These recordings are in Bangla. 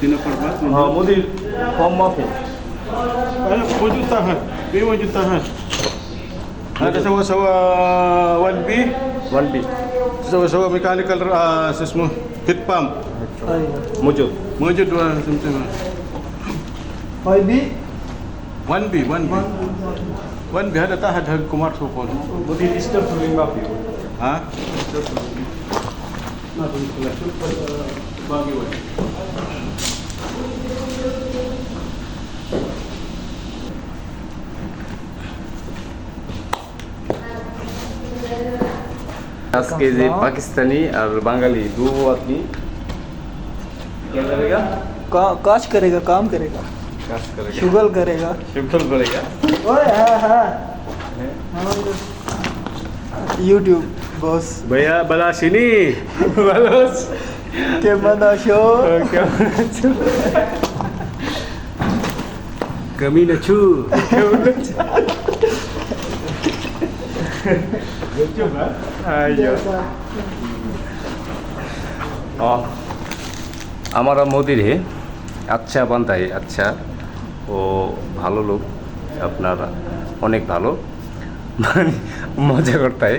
Dina Parbat. हाँ मोदी फॉर्म माफी Ayo, wujud tahan. Bi wujud tahan. Ada sawa-sawa 1B, one B sawa-sawa mechanical uh, semua heat pump. मुझे Mewujud dua sama-sama. Hoy bi, 1B, 1B. 1B ada tahan harga kumar sopon. Modi disturb फुलिंग माफी Ha? Nah, boleh bagi wajib. আজকে যে পাকিস্তানি আর বাঙালি দু আদমি क्या करेगा का, काश करेगा काम करेगा काश करेगा शुगल करेगा शुक्र करेगा ओए हाँ हाँ YouTube boss. Baya Balasini. Balos. Kemanasyo. Kemanasyo. Kami na chu. Kami na Ayo. Oh. আমার মোদিরে আচ্ছা বান্দাই আচ্ছা ও ভালো লোক আপনার অনেক ভালো মানে মজা করতে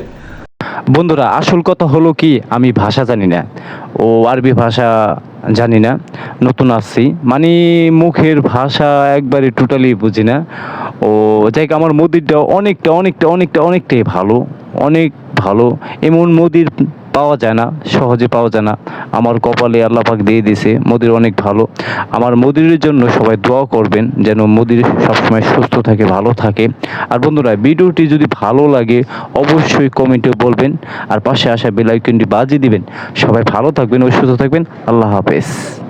বন্ধুরা, আসল কথা হলো কি, আমি ভাষা জানি না। ও আরবি ভাষা জানি না, নতুন আসছি। মানে মুখের ভাষা একবারে টোটালি বুঝি না। ও যাই আমার মোদিরটা অনেকটা অনেকটা অনেকটা, অনেকটাই ভালো, অনেক ভালো। এমন মোদির পাওয়া যায় না, সহজে পাওয়া যায় না। আমার কপালে আল্লাপাক দিয়ে দিছে মোদির অনেক ভালো। আমার মোদির জন্য সবাই দোয়া করবেন, যেন মোদির সবসময় সুস্থ থাকে, ভালো থাকে। আর বন্ধুরা, ভিডিওটি যদি ভালো লাগে, অবশ্যই কমেন্টে বলবেন। আর পাশে আসা বেলাইকনটি বাজিয়ে দিবেন। সবাই ভালো থাকবেন ও সুস্থ থাকবেন। আল্লাহ হাফেজ।